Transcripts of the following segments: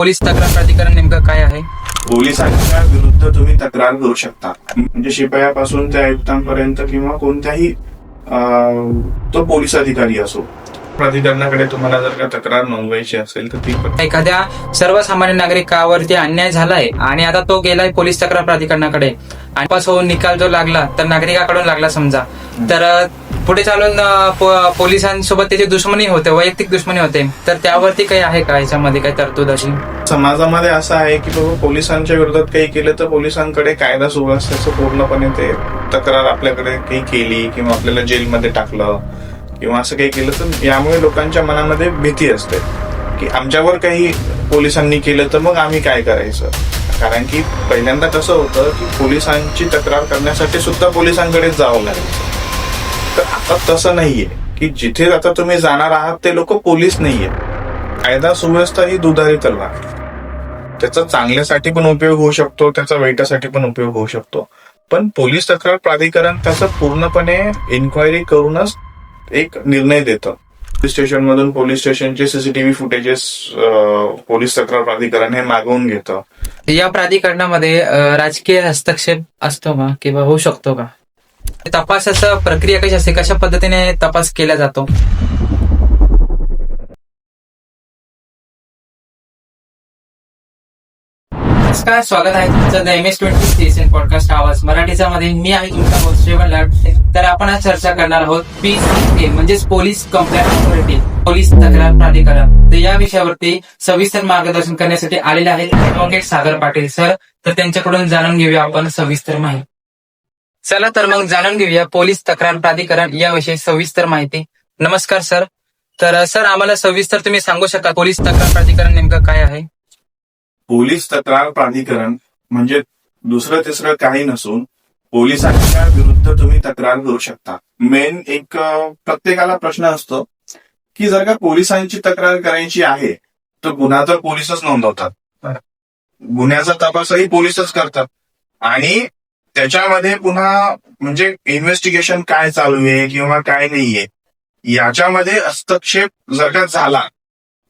Police तक्रार प्राधिकरण नेमकं काय आहे? पोलिसांच्या विरुद्ध तुम्ही तक्रार करू शकता. म्हणजे शिपायापासून त्या आयुक्तांपर्यंत किंवा कोणत्याही अं, तो पोलीस अधिकारी असो. प्राधिकरणाकडे तुम्हाला जर का तक्रार नोंदवायची असेल तर ती पण एखाद्या सर्वसामान्य नागरिकावरती अन्याय झालाय आणि आता तो गेलाय पोलीस तक्रार प्राधिकरणाकडे. आणि पास होऊन निकाल जो लागला तर नागरिकाकडून लागला समजा. तर अ, पुढे चालून पो- पोलिसांसोबत त्याची दुश्मनी होते वैयक्तिक दुश्मनी होते. तर त्यावरती काही आहे का? याच्यामध्ये काही तरतूद अशी? समाजामध्ये असं आहे की बाबा पोलिसांच्या विरोधात काही केलं तर पोलिसांकडे कायदा सुव्यवस्थेचं पूर्णपणे ते तक्रार आपल्याकडे काही केली किंवा आपल्याला जेलमध्ये टाकलं किंवा असं काही केलं तर यामुळे लोकांच्या मनामध्ये भीती असते की आमच्यावर काही पोलिसांनी केलं तर मग आम्ही काय करायचं? कारण की पहिल्यांदा कसं होतं की पोलिसांची तक्रार करण्यासाठी सुद्धा पोलिसांकडेच जावं लागायचं तर आता तसं नाहीये. की जिथे आता तुम्ही जाणार आहात ते लोक पोलीस नाहीये. कायदा सुव्यवस्था ही दुधारी तलवार त्याचा चांगल्यासाठी पण उपयोग होऊ शकतो त्याचा वाईटासाठी पण उपयोग होऊ शकतो. पण पोलीस तक्रार प्राधिकरण त्याचं पूर्णपणे इन्क्वायरी करूनच एक निर्णय देतं. पोलीस स्टेशन मधून पोलीस स्टेशनचे सीसीटीव्ही फुटेजेस पोलीस तक्रार प्राधिकरण हे मागवून घेतं. या प्राधिकरणामध्ये राजकीय हस्तक्षेप असतो का? किंवा होऊ शकतो का? तपासाचा प्रक्रिया कशी असते? कशा पद्धतीने तपास केला जातो? नमस्कार स्वागत आहे तुमचं the M S twenty podcast आवाज मराठीचा मध्ये. मी आहे तुमचा होस्ट श्रीवन लाड. तर आपण आज चर्चा करणार आहोत पी म्हणजेच पोलीस कंप्लेंट अथॉरिटी पोलीस तक्रार प्राधिकरण. तर या विषयावरती सविस्तर मार्गदर्शन करण्यासाठी आलेले आहेत सागर पाटील सर. तर त्यांच्याकडून जाणून घेऊया आपण सविस्तर माहिती. चला तर मग जाणून घेऊया पोलीस तक्रार प्राधिकरण याविषयी सविस्तर माहिती. नमस्कार सर. तर सर आम्हाला सविस्तर तुम्ही सांगू शका पोलीस तक्रार प्राधिकरण नेमकं काय आहे? पोलीस तक्रार प्राधिकरण म्हणजे दुसरं तिसरं काही नसून पोलिसांच्या विरुद्ध तुम्ही तक्रार करू शकता. मेन एक प्रत्येकाला प्रश्न असतो की जर का पोलिसांची तक्रार करायची आहे तर गुन्हा तर पोलीसच नोंदवतात. गुन्ह्याचा तपासही पोलीसच करतात. आणि त्याच्यामध्ये पुन्हा म्हणजे इन्व्हेस्टिगेशन काय चालू आहे किंवा काय नाहीये याच्यामध्ये हस्तक्षेप जर का झाला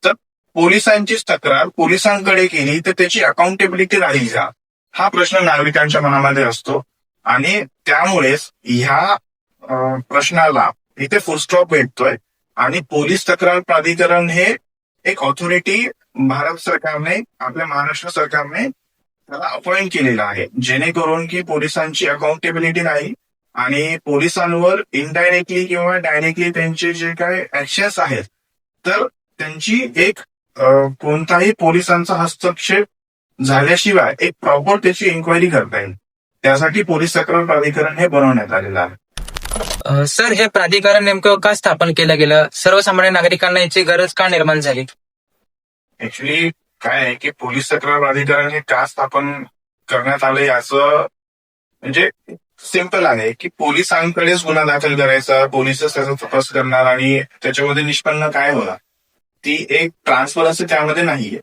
तर पोलिसांचीच तक्रार पोलिसांकडे केली तर त्याची अकाउंटेबिलिटी राहील का? हा प्रश्न नागरिकांच्या मनामध्ये असतो. आणि त्यामुळेच ह्या प्रश्नाला इथे फुलस्टॉप भेटतोय. आणि पोलीस तक्रार प्राधिकरण हे एक ऑथॉरिटी भारत सरकारने आपल्या महाराष्ट्र सरकारने त्याला अपॉइंट केलेलं आहे. जेणेकरून की पोलिसांची अकाउंटेबिलिटी राहील आणि पोलिसांवर इनडायरेक्टली किंवा डायरेक्टली त्यांचे जे काही ऍक्शन्स आहेत तर त्यांची एक कोणताही पोलिसांचा हस्तक्षेप झाल्याशिवाय एक प्रॉपर त्याची इन्क्वायरी करता येईल. त्यासाठी पोलीस तक्रार प्राधिकरण हे बनवण्यात आलेलं आहे. सर हे प्राधिकरण नेमकं का स्थापन केलं गेलं? सर्वसामान्य नागरिकांना याची गरज का निर्माण झाली? ऍक्च्युली काय आहे की पोलीस तक्रार प्राधिकरण हे का स्थापन करण्यात आलं याचं म्हणजे सिंपल आहे की पोलिसांकडेच गुन्हा दाखल करायचा पोलिसच त्याचा तपास करणार आणि त्याच्यामध्ये निष्पन्न काय होणार? ती एक ट्रान्सफरन्सी त्यामध्ये नाहीये.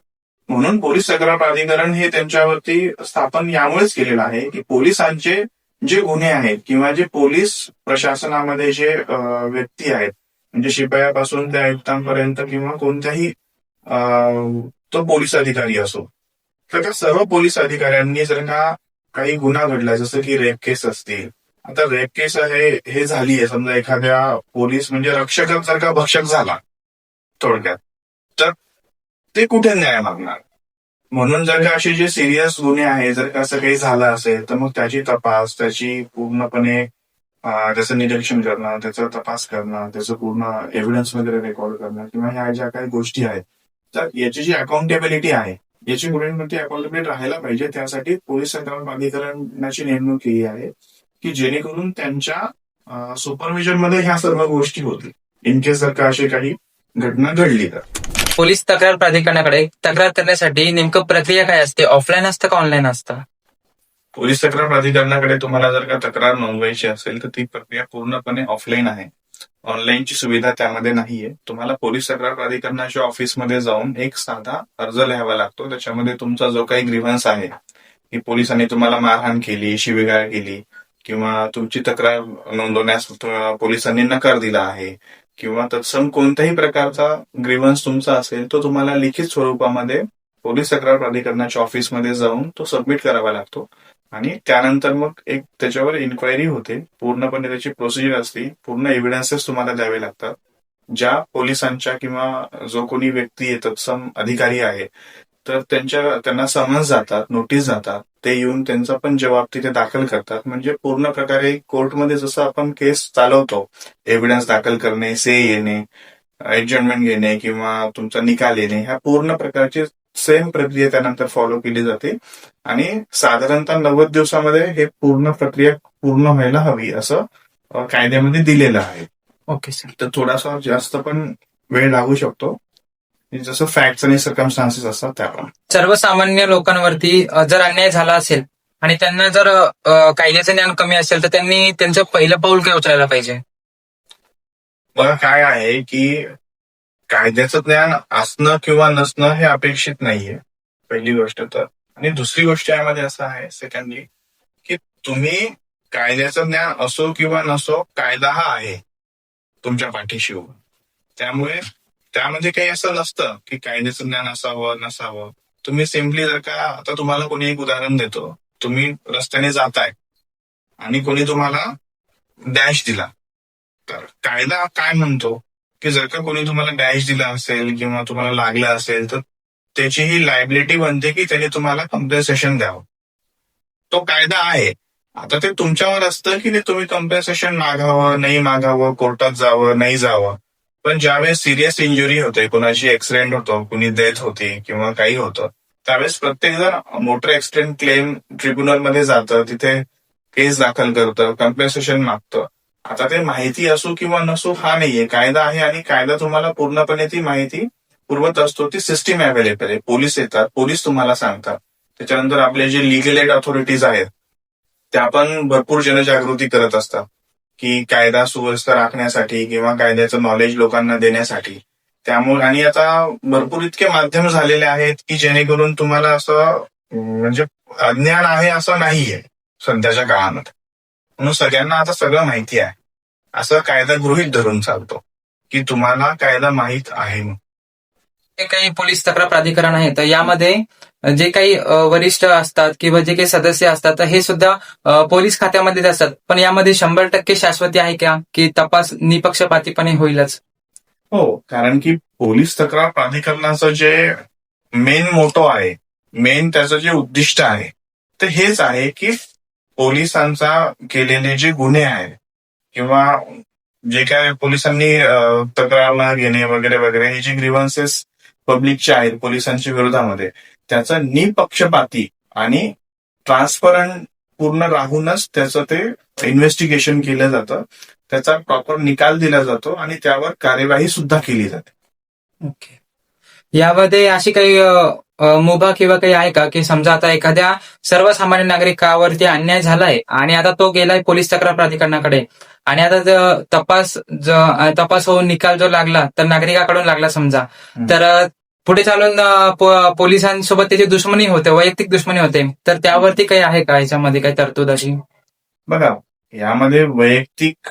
म्हणून पोलीस तक्रार प्राधिकरण हे त्यांच्यावरती स्थापन यामुळेच केलेलं आहे की पोलिसांचे जे गुन्हे आहेत किंवा जे पोलीस प्रशासनामध्ये जे व्यक्ती आहेत म्हणजे शिपायापासून त्या आयुक्तांपर्यंत किंवा कोणत्याही तो पोलीस अधिकारी असो तर त्या सर्व पोलीस अधिकाऱ्यांनी जर का काही गुन्हा घडला जसं की रेप केस असतील आता रेप केस आहे हे झाली आहे समजा एखाद्या पोलीस म्हणजे रक्षकांसारखा भक्षक झाला थोडक्यात. तर ते कुठे न्याय मागणार? म्हणून जर का असे जे सिरियस गुन्हे आहे जर का असं काही झालं असेल तर मग त्याची तपास त्याची पूर्णपणे त्याचं निरीक्षण करणं त्याचा तपास करणं त्याचं पूर्ण एव्हिडन्स वगैरे रेकॉर्ड करणं किंवा ह्या ज्या काही गोष्टी आहेत तर याची जी अकाउंटेबिलिटी आहे याची कुठे अकाउंटेबिलिटी राहायला पाहिजे. त्यासाठी पोलीस तक्रार प्राधिकरणाची नेमणूक केली आहे की जेणेकरून त्यांच्या सुपरविजनमध्ये ह्या सर्व गोष्टी होतील. इन केस जर का अशी काही घटना घडली तर. पोलीस तक्रार प्राधिकरणाकडे तक्रार करण्यासाठी नेमकं प्रक्रिया काय असते? ऑफलाईन असतं का ऑनलाईन असतं? पोलीस तक्रार प्राधिकरणाकडे तुम्हाला जर का तक्रार नोंदवायची असेल तर ती प्रक्रिया पूर्णपणे ऑफलाईन आहे. ऑनलाईनची सुविधा त्यामध्ये नाहीये. तुम्हाला पोलीस तक्रार प्राधिकरणाच्या ऑफिसमध्ये जाऊन एक साधा अर्ज लिहावा लागतो. त्याच्यामध्ये तुमचा जो काही ग्रीव्हन्स आहे की पोलिसांनी तुम्हाला मारहाण केली शिवीगाळ केली किंवा तुमची तक्रार नोंदवण्यास पोलिसांनी नकार दिला आहे किंवा तत्सम कोणत्याही प्रकारचा ग्रीव्हन्स तुमचा असेल तो तुम्हाला लिखित स्वरूपामध्ये पोलीस तक्रार प्राधिकरणाच्या ऑफिसमध्ये जाऊन तो सबमिट करावा लागतो. आणि त्यानंतर मग एक त्याच्यावर इन्क्वायरी होते. पूर्णपणे त्याची प्रोसिजर असते. पूर्ण एव्हिडन्सेस तुम्हाला द्यावे लागतात. ज्या पोलिसांच्या किंवा जो कोणी व्यक्ती येतात तत्सम अधिकारी आहे तर त्यांच्या त्यांना समन्स जातात नोटीस जातात. ते येऊन त्यांचा पण जबाब तिथे दाखल करतात. म्हणजे पूर्ण प्रकारे कोर्टमध्ये जसं आपण केस चालवतो एव्हिडन्स दाखल करणे से येणे एडजमेंट घेणे किंवा तुमचा निकाल येणे ह्या पूर्ण प्रकारचे सेम प्रक्रिया त्यानंतर फॉलो केली जाते. आणि साधारणतः नव्वद दिवसामध्ये हे पूर्ण प्रक्रिया पूर्ण व्हायला हवी असं कायद्यामध्ये दिलेलं आहे. ओके सर तर थोडासा जास्त पण वेळ लागू शकतो. जसं फॅक्ट्स आणि सर्कमस्टान्सेस असतात त्याप्रमाणे. सर्वसामान्य लोकांवरती जर अन्याय झाला असेल आणि त्यांना जर कायद्याचं ज्ञान कमी असेल तर त्यांनी त्यांचं पहिलं पाऊल काय उचलायला पाहिजे? बघा काय आहे की कायद्याचं ज्ञान असणं किंवा नसणं हे अपेक्षित नाहीये. पहिली गोष्ट तर. आणि दुसरी गोष्ट यामध्ये असं आहे सेकंडली की तुम्ही कायद्याचं ज्ञान असो किंवा नसो कायदा हा आहे तुमच्या पाठीशी उभा. त्यामुळे त्यामध्ये काही असं नसतं की कायद्याचं ज्ञान असावं नसावं. तुम्ही सिम्पली जर का आता तुम्हाला कोणी एक उदाहरण देतो. तुम्ही रस्त्याने जाताय आणि कोणी तुम्हाला डॅश दिला. तर कायदा काय म्हणतो? की जर का कोणी तुम्हाला डॅश दिला असेल किंवा तुम्हाला लागलं असेल तर त्याची ही लायबिलिटी बनते की त्याने तुम्हाला कम्पेन्सेशन द्यावं. तो कायदा आहे. आता ते तुमच्यावर असतं की ते तुम्ही कम्पेन्सेशन मागावं नाही मागावं कोर्टात जावं नाही जावं. पण ज्यावेळेस सिरियस इंजुरी होते कुणाशी ऍक्सिडेंट होतो कुणी डेथ होती किंवा काही होतं त्यावेळेस प्रत्येक जण मोटर ऍक्सिडेंट क्लेम ट्रिब्युनलमध्ये जातं तिथे केस दाखल करतं कम्पेन्सेशन मागतं. आता ते माहिती असो किंवा नसो हा नाहीये. कायदा आहे आणि कायदा तुम्हाला पूर्णपणे ती माहिती पुरवत असतो. ती सिस्टीम अवेलेबल आहे. पोलीस येतात. पोलीस तुम्हाला सांगतात. त्याच्यानंतर आपले जे लिगल एड अथॉरिटीज आहेत त्या पण भरपूर जनजागृती करत असतात. की कायदा सुव्यवस्था राखण्यासाठी किंवा कायद्याचं नॉलेज लोकांना देण्यासाठी. त्यामुळे आणि आता भरपूर इतके माध्यम झालेले आहेत की जेणेकरून तुम्हाला असं म्हणजे अज्ञान आहे असं नाहीये सध्याच्या काळामध्ये. म्हणून सगळ्यांना आता सगळं माहिती आहे. असं कायदा गृहीत धरून चालतो की तुम्हाला कायदा माहीत आहे. जे काही पोलीस तक्रार प्राधिकरण आहे तर यामध्ये जे काही वरिष्ठ असतात किंवा जे काही सदस्य असतात तर हे सुद्धा पोलीस खात्यामध्येच असतात. पण यामध्ये शंभर टक्के शाश्वती आहे का? की तपास निपक्षपातीपणे होईलच? हो कारण की पोलीस तक्रार प्राधिकरणाचं जे मेन मोटो आहे मेन त्याचं जे उद्दिष्ट आहे ते हेच आहे की पोलिसांचा केलेले जे गुन्हे आहेत किंवा जे काय पोलिसांनी तक्रार न घेणे वगैरे वगैरे हे जे ग्रीव्हन्सेस पब्लिकचे आहेत पोलिसांच्या विरोधामध्ये त्याचा निपक्षपाती आणि ट्रान्सपरंट पूर्ण राहूनच त्याचं ते इन्व्हेस्टिगेशन केलं जातं. त्याचा प्रॉपर निकाल दिला जातो आणि त्यावर कार्यवाही सुद्धा केली जाते. ओके. यामध्ये अशी काही मुभा किंवा काही आहे का? की समजा आता एखाद्या सर्वसामान्य नागरिकावरती अन्याय झालाय आणि आता तो गेलाय पोलीस तक्रार प्राधिकरणाकडे आणि आता ज- तपास ज- तपास होऊन निकाल जो लागला तर नागरिकाकडून लागला समजा. तर पुढे चालून पोलिसांसोबत त्याची दुश्मनी होते वैयक्तिक दुश्मनी होते. तर त्यावरती काही आहे का? याच्यामध्ये काही तरतूद अशी? बघा यामध्ये वैयक्तिक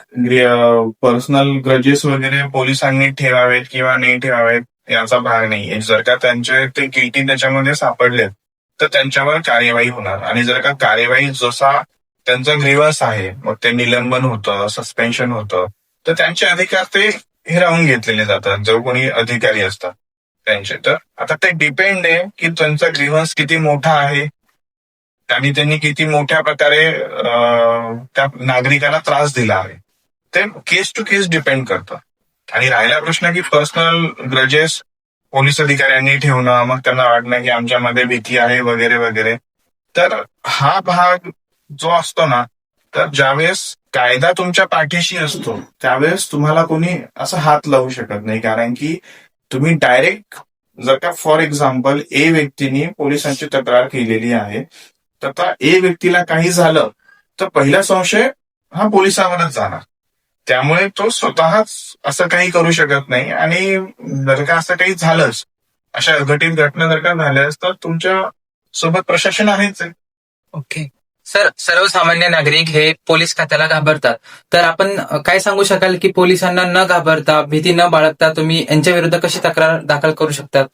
पर्सनल ग्रजेस वगैरे पोलिसांनी ठेवावेत किंवा नाही ठेवावेत याचा भाग नाहीये. जर का त्यांचे ते गिल्टी त्याच्यामध्ये सापडलेत तर त्यांच्यावर कार्यवाही होणार. आणि जर का कार्यवाही जसा त्यांचा ग्रीवन्स आहे. मग ते निलंबन होतं सस्पेन्शन होतं. तर त्यांचे अधिकार ते हिरावून घेतलेले जातात. जो कोणी अधिकारी असतात त्यांचे. तर आता ते डिपेंड आहे की त्यांचा ग्रीव्हन्स किती मोठा आहे. आणि त्यांनी किती मोठ्या प्रकारे त्या नागरिकाला त्रास दिला आहे. ते केस टू केस डिपेंड करतं. आणि राहिला प्रश्न की पर्सनल ग्रजेस पोलीस अधिकाऱ्यांनी ठेवणं मग त्यांना वाटणं की आमच्यामध्ये भीती आहे वगैरे वगैरे. तर हा भाग जो असतो ना तर ज्यावेळेस कायदा तुमच्या पाठीशी असतो त्यावेळेस तुम्हाला कोणी असं हात लावू शकत नाही. कारण की तुम्ही डायरेक्ट जर का फॉर एक्झाम्पल ए व्यक्तीने पोलिसांची तक्रार केलेली आहे तर त्या ए व्यक्तीला काही झालं तर पहिला संशय हा पोलिसावरच जाणार. त्यामुळे तो स्वतःच असं काही करू शकत नाही. आणि जर का असं काही झालंच अशा घटित घटना जर का झाल्यास तर तुमच्यासोबत प्रशासन आहेच आहे. ओके सर सर्वसामान्य नागरिक हे पोलीस खात्याला घाबरतात. तर आपण काय सांगू शकाल की पोलिसांना न घाबरता भीती न बाळगता तुम्ही यांच्या विरुद्ध कशी तक्रार दाखल करू शकतात?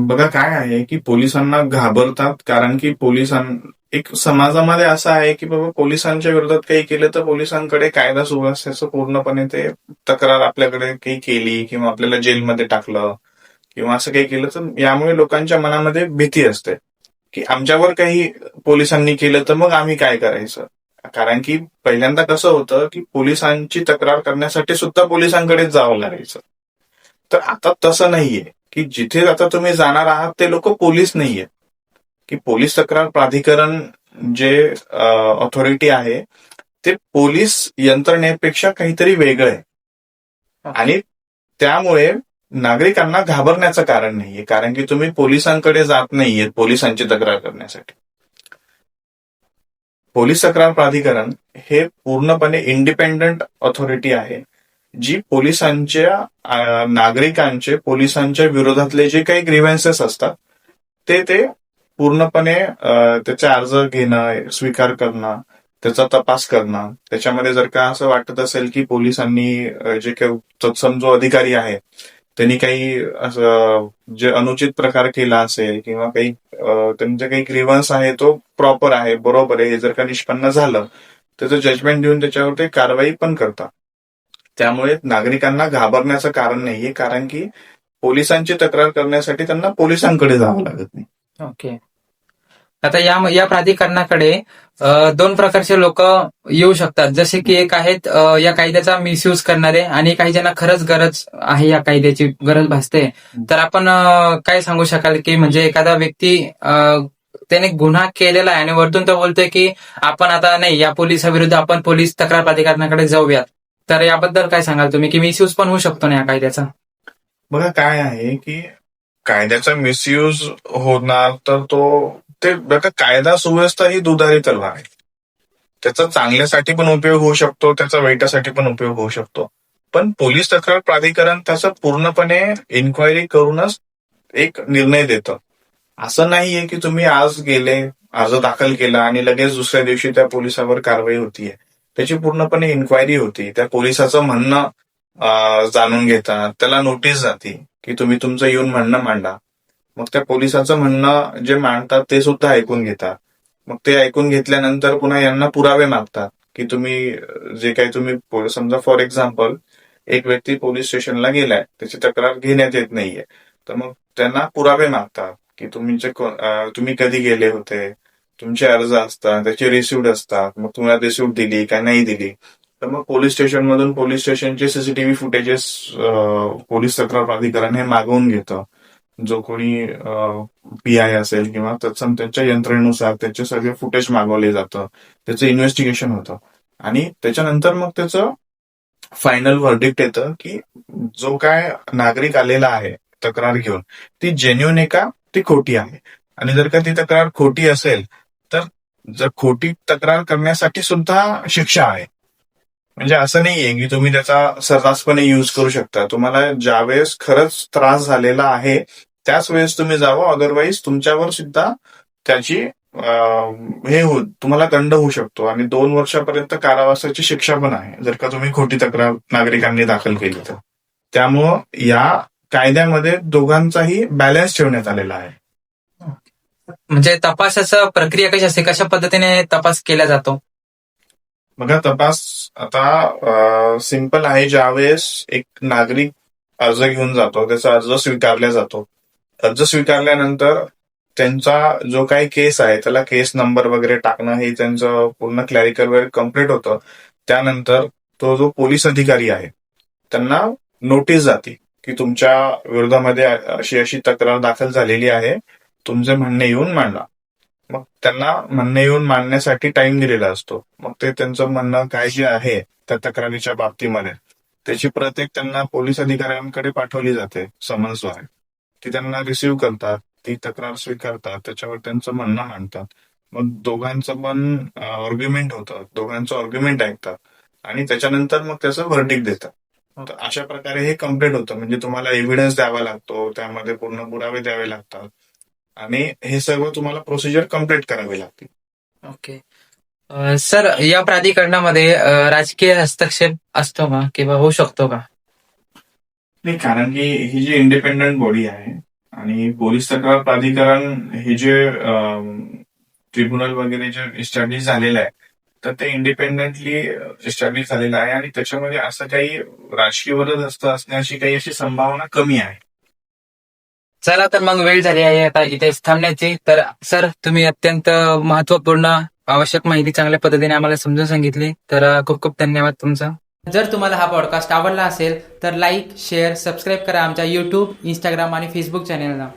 बघा काय आहे की पोलिसांना घाबरतात कारण की पोलिसां एक समाजामध्ये असं आहे की बाबा पोलिसांच्या विरोधात काही केलं तर पोलिसांकडे कायदा सुव्यवस्थेचं पूर्णपणे ते तक्रार आपल्याकडे काही केली किंवा आपल्याला जेलमध्ये टाकलं किंवा असं काही केलं तर यामुळे लोकांच्या मनामध्ये भीती असते. की आमच्यावर काही पोलिसांनी केलं तर मग आम्ही काय करायचं? कारण की पहिल्यांदा कसं होतं की पोलिसांची तक्रार करण्यासाठी सुद्धा पोलिसांकडे जावं लागायचं. तर आता तसं नाहीये की जिथे आता तुम्ही जाणार आहात ते लोक पोलीस नाहीये की पोलीस तक्रार प्राधिकरण जे ऑथॉरिटी आहे ते पोलीस यंत्रणेपेक्षा काहीतरी वेगळं आहे. आणि त्यामुळे नागरिकांना घाबरण्याचं कारण नाहीये कारण की तुम्ही पोलिसांकडे जात नाहीयेत पोलिसांची तक्रार करण्यासाठी. पोलीस तक्रार प्राधिकरण हे पूर्णपणे इंडिपेंडंट ऑथॉरिटी आहे जी पोलिसांच्या नागरिकांचे पोलिसांच्या विरोधातले जे काही ग्रीव्हन्सेस असतात ते ते पूर्णपणे त्याचा त्याचे अर्ज घेणं स्वीकार करणं त्याचा तपास करणं त्याच्यामध्ये जर का असं वाटत असेल की पोलिसांनी जे काही तत्सम जो अधिकारी आहे त्यांनी काही असं जे अनुचित प्रकार केला असेल किंवा काही त्यांचा काही ग्रीवन्स आहे तो प्रॉपर आहे बरोबर आहे. हे जर का निष्पन्न झालं त्याचं जजमेंट देऊन त्याच्यावर ते कारवाई पण करतात. त्यामुळे नागरिकांना घाबरण्याचं कारण नाहीये कारण की पोलिसांची तक्रार करण्यासाठी त्यांना पोलिसांकडे जावं लागत नाही. ओके आता या या प्राधिकरणाकडे दोन प्रकारचे लोक येऊ शकतात. जसे की एक आहेत या कायद्याचा मिसयूज करणारे आणि काही ज्यांना खरंच गरज आहे या कायद्याची गरज भासते. तर आपण काय सांगू शकाल की म्हणजे एखादा व्यक्ती त्याने गुन्हा केलेला आहे आणि वरतून तो बोलतोय की आपण आता नाही या पोलिसाविरुद्ध आपण पोलीस तक्रार प्राधिकरणाकडे जाऊयात. तर याबद्दल काय सांगाल तुम्ही? की मिसयूज पण होऊ शकतो ना या कायद्याचा? बघा काय आहे की कायद्याचा मिसयूज होणार तर तो ते बघा कायदा सुव्यवस्था ही दुधारी तलवार आहे. त्याचा चांगल्यासाठी पण उपयोग होऊ शकतो त्याचा वाईटासाठी पण उपयोग होऊ शकतो. पण पोलीस तक्रार प्राधिकरण त्याचा पूर्णपणे इन्क्वायरी करूनच एक निर्णय देतं. असं नाहीये की तुम्ही आज गेले अर्ज दाखल केला आणि लगेच दुसऱ्या दिवशी त्या पोलिसावर कारवाई होतीये. त्याची पूर्णपणे इन्क्वायरी होती. त्या पोलिसाचं म्हणणं जाणून घेतात त्याला नोटीस जाते की तुम्ही तुमचं येऊन म्हणणं मांडा. मग त्या पोलिसाचं म्हणणं जे मांडतात ते सुद्धा ऐकून घेतात. मग ते ऐकून घेतल्यानंतर पुन्हा यांना पुरावे मागतात की तुम्ही जे काही तुम्ही समजा फॉर एक्झाम्पल एक व्यक्ती पोलीस स्टेशनला गेलाय त्याची तक्रार घेण्यात येत नाहीये. तर मग त्यांना पुरावे मागतात की तुमचे तुम्ही कधी गेले होते तुमचे अर्ज असतात त्याचे रिसिव्ह असतात मग तुम्हाला रिसिव्ह दिली का नाही दिली. तर मग पोलीस स्टेशन मधून पोलीस स्टेशनचे सीसीटीव्ही फुटेजेस पोलीस तक्रार प्राधिकरण हे मागवून घेतं. जो कोणी पी आय असेल किंवा तत्सम त्यांच्या यंत्रणेनुसार त्याचे सगळे फुटेज मागवले जातं. त्याचं इन्व्हेस्टिगेशन होतं. आणि त्याच्यानंतर मग त्याचं फायनल व्हर्डिक्ट येतं की जो काय नागरिक आलेला आहे तक्रार घेऊन ती जेन्युन आहे का? ती खोटी आहे. आणि जर का ती तक्रार खोटी असेल तर जर खोटी तक्रार करण्यासाठी सुद्धा शिक्षा आहे. म्हणजे असं नाहीये की तुम्ही त्याचा सर्रासपणे युज करू शकता. तुम्हाला ज्यावेळेस खरंच त्रास झालेला आहे त्याच वेळेस तुम्ही जावं. अदरवाईज तुमच्यावर सुद्धा त्याची हे हो तुम्हाला दंड होऊ शकतो. आणि दोन वर्षापर्यंत कारावासाची शिक्षा पण आहे. जर का तुम्ही खोटी तक्रार नागरिकांनी दाखल केली तर. त्यामुळं या कायद्यामध्ये दोघांचाही बॅलन्स ठेवण्यात आलेला आहे. म्हणजे तपासाचं प्रक्रिया कशी असते? कशा पद्धतीने तपास केला जातो? बघा तपास. आता सिंपल आहे ज्यावेळेस एक नागरिक अर्ज घेऊन जातो त्याचा अर्ज स्वीकारला जातो. अर्ज स्वीकारल्यानंतर त्यांचा जो काही केस आहे त्याला केस नंबर वगैरे टाकणं हे त्यांचं पूर्ण क्लॅरिकल वगैरे कंप्लीट होतं. त्यानंतर तो जो पोलीस अधिकारी आहे त्यांना नोटीस जाते की तुमच्या विरोधामध्ये अशी अशी तक्रार दाखल झालेली आहे. तुमचे म्हणणे येऊन मांडा. मग त्यांना म्हणणं येऊन मांडण्यासाठी टाइम दिलेला असतो. मग ते त्यांचं म्हणणं काय जे आहे त्या तक्रारीच्या बाबतीमध्ये त्याची प्रत एक त्यांना पोलीस अधिकाऱ्यांकडे पाठवली जाते समन्सद्वारे ती त्यांना रिसिव्ह करतात ती तक्रार स्वीकारतात त्याच्यावर त्यांचं म्हणणं मांडतात. मग दोघांचं पण ऑर्ग्युमेंट होतं. दोघांचं ऑर्ग्युमेंट ऐकतात. आणि त्याच्यानंतर मग त्याचं व्हर्डिक देतात. अशा प्रकारे हे कंप्लीट होतं. म्हणजे तुम्हाला एव्हिडन्स द्यावा लागतो त्यामध्ये पूर्ण पुरावे द्यावे लागतात. आणि हे सर्व तुम्हाला प्रोसिजर कंप्लीट करावी लागते ओके अ, सर या प्राधिकरणामध्ये अ, राजकीय हस्तक्षेप असतो का? किंवा होऊ शकतो का? नाही कारण की ही जी इंडिपेंडंट बॉडी आहे आणि पोलीस तक्रार प्राधिकरण हे जे ट्रिब्युनल वगैरे जे इस्टॅब्लिश झालेलं आहे तर ते इंडिपेंडेंटली इस्टॅब्लिश झालेलं आहे आणि त्याच्यामध्ये असं काही राजकीय वरदहस्त असण्याची काही अशी संभावना कमी आहे. चला तर मग वेळ झाली आहे आता इथे थांबण्याची. तर सर तुम्ही अत्यंत महत्त्वपूर्ण आवश्यक माहिती चांगल्या पद्धतीने आम्हाला समजून सांगितली. तर खूप खूप धन्यवाद तुमचा. जर तुम्हाला हा पॉडकास्ट आवडला असेल तर लाईक शेअर सबस्क्राईब करा आमच्या युट्यूब इंस्टाग्राम आणि फेसबुक चॅनेलला